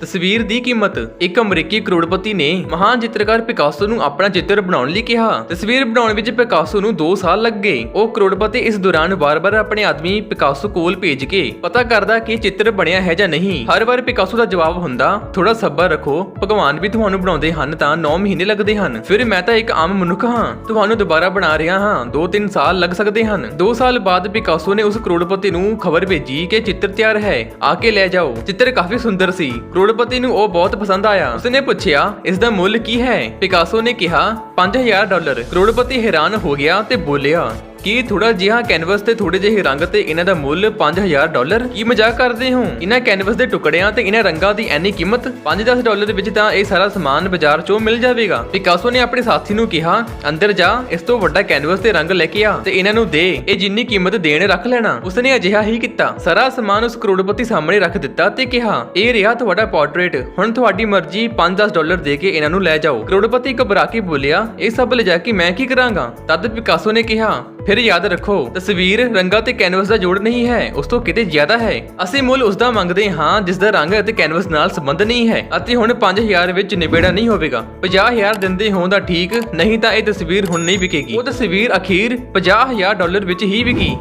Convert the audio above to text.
ਤਸਵੀਰ ਦੀ ਕੀਮਤ ਇੱਕ ਅਮਰੀਕੀ ਕਰੋੜਪਤੀ ਨੇ ਮਹਾਨ ਚਿੱਤਰਕਾਰ ਪਿਕਾਸੋ ਨੂੰ ਆਪਣਾ ਚਿੱਤਰ ਬਣਾਉਣ ਲਈ ਕਿਹਾ। ਤਸਵੀਰ ਬਣਾਉਣ ਵਿੱਚ ਪਿਕਾਸੋ ਨੂੰ 2 ਸਾਲ ਲੱਗ ਗਏ। ਉਹ ਕਰੋੜਪਤੀ ਇਸ ਦੌਰਾਨ ਵਾਰ-ਵਾਰ ਆਪਣੇ ਆਦਮੀ ਪਿਕਾਸੋ ਕੋਲ ਭੇਜ ਕੇ ਪਤਾ ਕਰਦਾ ਕਿ ਚਿੱਤਰ ਬਣਿਆ ਹੈ ਜਾਂ ਨਹੀਂ। ਹਰ ਵਾਰ ਪਿਕਾਸੋ ਦਾ ਜਵਾਬ ਹੁੰਦਾ ਥੋੜਾ ਸਬਰ ਰੱਖੋ, ਭਗਵਾਨ ਵੀ ਤੁਹਾਨੂੰ ਬਣਾਉਂਦੇ ਹਨ ਤਾਂ 9 ਮਹੀਨੇ ਲੱਗਦੇ ਹਨ। ਫਿਰ ਮੈਂ ਤਾਂ ਇੱਕ ਆਮ ਮਨੁੱਖ ਹਾਂ, ਤੁਹਾਨੂੰ ਦੁਬਾਰਾ ਬਣਾ ਰਿਹਾ ਹਾਂ 2-3 ਸਾਲ ਲੱਗ ਸਕਦੇ ਹਨ। 2 ਸਾਲ ਬਾਅਦ ਪਿਕਾਸੋ ਨੇ ਉਸ ਕਰੋੜਪਤੀ ਨੂੰ ਖਬਰ ਭੇਜੀ ਕਿ ਚਿੱਤਰ ਤਿਆਰ ਹੈ। ਆ ਕੇ ਲੈ ਜਾਓ। ਚਿੱਤਰ ਕਾਫੀ ਸੁੰਦਰ ਸੀ। ਕਰੋੜਪਤੀ ਨੂੰ ਉਹ ਬਹੁਤ ਪਸੰਦ ਆਇਆ। ਉਸਨੇ ਪੁੱਛਿਆ, ਇਸ ਦਾ ਮੁੱਲ ਕੀ ਹੈ? ਪਿਕਾਸੋ ਨੇ ਕਿਹਾ 5000 ਡਾਲਰ। ਕਰੋੜਪਤੀ ਹੈਰਾਨ ਹੋ ਗਿਆ ਤੇ ਬੋਲਿਆ ਕੀ ਥੋੜਾ ਜਿਹਾ ਕੈਨਵਸ ਤੇ ਥੋੜੇ ਜਿਹੇ ਰੰਗ ਤੇ ਇਹਨਾਂ ਦਾ ਮੁੱਲ 5000 ਡਾਲਰ? ਕੀ ਮਜ਼ਾਕ ਕਰਦੇ ਹੋ? ਇਹਨਾਂ ਕੈਨਵਸ ਦੇ ਟੁਕੜਿਆਂ ਤੇ ਇਹਨਾਂ ਰੰਗਾਂ ਦੀ ਐਨੀ ਕੀਮਤ? 5-10 ਡਾਲਰ ਵਿੱਚ ਤਾਂ ਇਹ ਸਾਰਾ ਸਮਾਨ ਬਾਜ਼ਾਰ 'ਚੋਂ ਮਿਲ ਜਾਵੇਗਾ। ਪਿਕਾਸੋ ਨੇ ਆਪਣੇ ਸਾਥੀ ਨੂੰ ਕਿਹਾ, ਅੰਦਰ ਜਾ, ਇਸ ਤੋਂ ਵੱਡਾ ਕੈਨਵਸ ਤੇ ਰੰਗ ਲੈ ਕੇ ਆ ਤੇ ਇਹਨਾਂ ਨੂੰ ਦੇ। ਇਹ ਜਿੰਨੀ ਕੀਮਤ ਦੇਣ ਰੱਖ ਲੈਣਾ। ਉਸਨੇ ਅਜਿਹਾ ਹੀ ਕੀਤਾ। ਸਾਰਾ ਸਮਾਨ ਉਸ ਕਰੋੜਪਤੀ ਸਾਹਮਣੇ ਰੱਖ ਦਿੱਤਾ ਤੇ ਕਿਹਾ, ਇਹ ਰਿਹਾ ਤੁਹਾਡਾ ਪੋਰਟਰੇਟ ਹੁਣ ਤੁਹਾਡੀ ਮਰਜ਼ੀ 5-10 ਡਾਲਰ ਦੇ ਕੇ ਇਹਨਾਂ ਨੂੰ ਲੈ ਜਾਓ। ਕਰੋੜਪਤੀ ਘਬਰਾ ਕੇ ਬੋਲਿਆ, ਇਹ ਸਭ ਲਿਜਾ ਕੇ ਮੈਂ ਕੀ ਕਰਾਂਗਾ? ਤਦ ਪਿਕਾਸੋ ਨੇ ਕਿਹਾ ਫਿਰ ਯਾਦ ਰੱਖੋ, ਤਸਵੀਰ ਰੰਗਾਂ ਤੇ ਕੈਨਵਸ ਦਾ ਜੋੜ ਨਹੀਂ ਹੈ, ਉਸ ਤੋਂ ਕਿਤੇ ਜ਼ਿਆਦਾ ਹੈ। ਅਸੀਂ ਮੁੱਲ ਉਸ ਦਾ ਮੰਗਦੇ ਹਾਂ, ਜਿਸ ਦਾ ਰੰਗ ਅਤੇ ਕੈਨਵਸ ਨਾਲ ਸੰਬੰਧ ਨਹੀਂ ਹੈ, ਅਤੇ ਹੁਣ 5000 ਵਿੱਚ ਨਿਬੇੜਾ ਨਹੀਂ ਹੋਵੇਗਾ। 50000 ਦਿੰਦੇ ਹੋਂ ਤਾਂ ਠੀਕ, ਨਹੀਂ ਤਾਂ ਇਹ ਤਸਵੀਰ ਹੁਣ ਨਹੀਂ ਵਿਕੇਗੀ। ਉਹ ਤਸਵੀਰ ਅਖੀਰ 50000 ਡਾਲਰ ਵਿੱਚ ਹੀ ਵਿਕੀ।